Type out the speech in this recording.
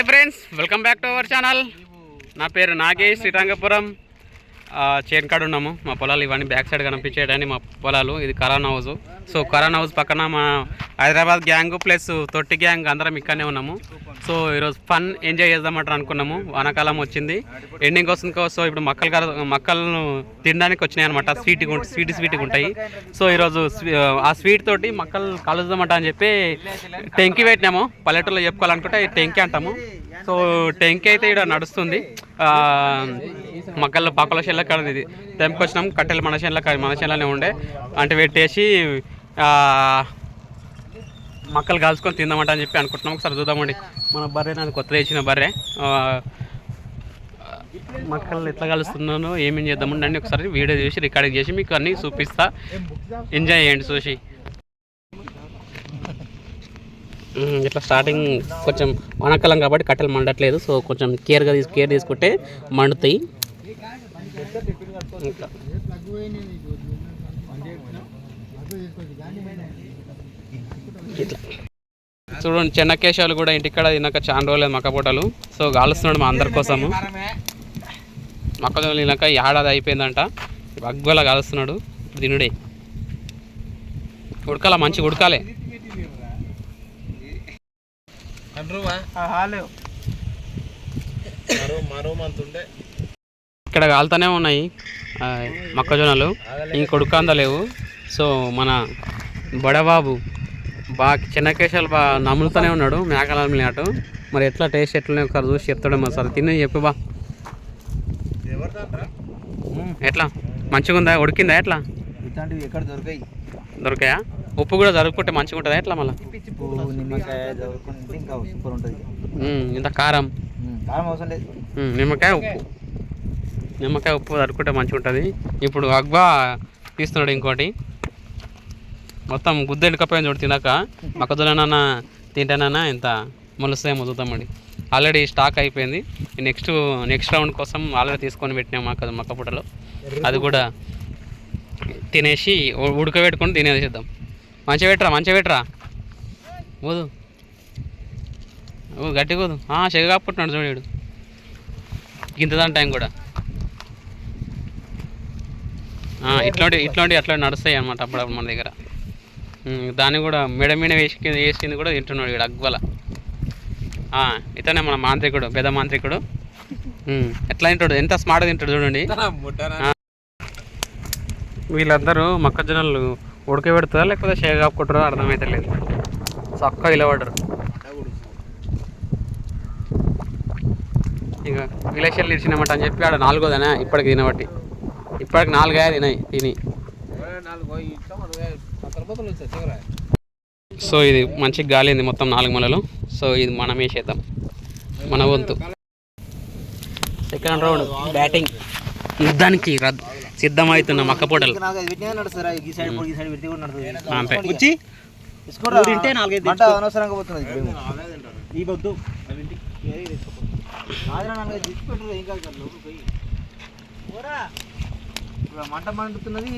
Hi friends welcome back to our channel. నా పేరు నాగేష్ శ్రీరంగపురం. చేను కాడ ఉన్నాము. మా పొలాలు ఇవన్నీ బ్యాక్ సైడ్ కనిపించేయడానికి మా పొలాలు. ఇది Karan house. So Karan house పక్కన మా హైదరాబాద్ గ్యాంగ్ ప్లస్ తొట్టి గ్యాంగ్ అందరం ఇక్కడనే ఉన్నాము. సో ఈరోజు ఫన్ ఎంజాయ్ చేద్దామంటారు అనుకున్నాము. వానాకాలం వచ్చింది. ఎండింగ్ వస్తుంది సో ఇప్పుడు మక్కలు కర- మక్కలను తినడానికి వచ్చినాయి అనమాట స్వీట్గా స్వీట్ స్వీట్గా ఉంటాయి. సో ఈరోజు ఆ స్వీట్ తోటి మక్కలు కలుద్దామంట అని చెప్పి టెంకి పెట్టినాము. పల్లెటూరులో చెప్పుకోవాలనుకుంటే టెంకి అంటాము. సో టెంకి అయితే ఇక్కడ నడుస్తుంది. ఆ, మక్కల్లో పాకల షెల్ల కాడ ఇది. తెంపుకొచ్చినాం కట్టెలు మన షెల్ల మన షెల్లనే ఉండే. అంటే పెట్టేసి మక్కలు కాల్చుకొని తిందామంట అని చెప్పి అనుకుంటున్నాం. ఒకసారి చూద్దామండి. మన బర్రె నాది కొత్తగా వేసిన బర్రె. మక్కలు ఎట్లా కలుస్తున్నానో ఏమేం చేద్దామండి అండి ఒకసారి వీడియో చేసి రికార్డింగ్ చేసి మీకు అన్నీ చూపిస్తా. ఎంజాయ్ చేయండి చూసి ఇట్లా స్టార్టింగ్ కొంచెం వానాకాలం కాబట్టి కట్టెలు మండట్లేదు. సో కొంచెం కేర్గా తీసు కేర్ తీసుకుంటే మండుతాయి. ఇంకా. ఇట్లా. చూడండి చెన్నకేశాలు కూడా ఇంటికాడ తిన్నాక చాలా రోజులేదు మక్కపూటలు సో కాలుస్తున్నాడు మా అందరి కోసము. మొక్కజొన్నలు తిన్నాక ఏడాది అయిపోయిందంట. అగ్గులా కాలుస్తున్నాడు తినుడే. ఉడకాల మంచిగా ఉడకాలే. ఇక్కడ కాలుతూనే ఉన్నాయి మొక్కజొన్నలు. ఇంక ఉడకందా లేవు. సో మన బడబాబు బాగా చిన్నకేశాలు బాగా నములుతూనే ఉన్నాడు మేకలు నమిలినట్టు మరి ఎట్లా టేస్ట్ ఎట్లనే ఒకసారి చూసి చెప్తాడేమో సార్ తిని చెప్పు బా. ఎట్లా? మంచిగా ఉందా ఉడికిందా? ఎట్లా? ఇట్లాంటివి ఎక్కడ దొరకాయి? దొరికాయా? ఉప్పు కూడా జరుపుకుంటే మంచిగా ఉంటుందా? ఎట్లా మళ్ళీ? ఉప్పు నిమ్మకాయ దొరుకుంటే ఇంకా సూపర్ ఉంటుంది. ఇంత కారం. కారం అవసరం లేదు. ఉమ్, నిమ్మకాయ ఉప్పు. నిమ్మకాయ ఉప్పు తరుక్కుంటే మంచిగా ఉంటుంది. ఇప్పుడు అగ్వా తీస్తున్నాడు ఇంకోటి. మొత్తం గుద్ద ఎండుకపోయింది చూడు తినాక. మొక్కజొన్న తింటానన్నా ఇంత మొలుస్తాయేమో చూద్దామండి ఆల్రెడీ స్టాక్ అయిపోయింది. నెక్స్ట్ నెక్స్ట్ రౌండ్ కోసం ఆల్రెడీ తీసుకొని పెట్టినాం మొక్క మొక్క పుట్టలో అది కూడా తినేసి ఉడకబెట్టుకొని తినేసేద్దాం మంచిగా పెట్టరా మంచిగా పెట్టరా? ఊదు ఊ గట్టిగా ఊదు చెగ కాపుకుంటున్నాడు చూడు ఇంతదాని టైం కూడా. ఇట్లాంటి ఇట్లాంటి అట్లా నడుస్తాయి అనమాట అప్పుడప్పుడు మన దగ్గర. దాన్ని కూడా మెడ మీద వేసి వేసింది కూడా తింటున్నాడు ఇక్కడ అగ్వల ఇతనే మన మాంత్రికుడు పెద్ద మాంత్రికుడు. ఎట్లా తింటాడు ఎంత స్మార్ట్గా తింటాడు చూడండి. వీళ్ళందరూ మొక్కజొన్నలు ఉడకబెడతారా లేకపోతే షేక్ కాపుకుంటారో అర్థమైతే లేదు. చక్కగా ఇలా పడరు ఇక విలేషన్లు ఇచ్చినామట అని చెప్పి ఆడ నాలుగోదనా ఇప్పటికి తినబట్టి. ఇప్పటికి నాలుగా తినాయి తిని. సో ఇది మంచి గాలింది మొత్తం నాలుగు మొలలు. సో ఇది మనమే చేద్దాం. మన వంతు. సెకండ్ రౌండ్ బ్యాటింగ్ యుద్ధానికి సిద్ధమవుతున్న మక్కపోటలు అంతే. వచ్చి తింటే నాలుగైదు మంట అనవసరంగా పోతున్నది ఈ వద్దు మంట మండుతున్నది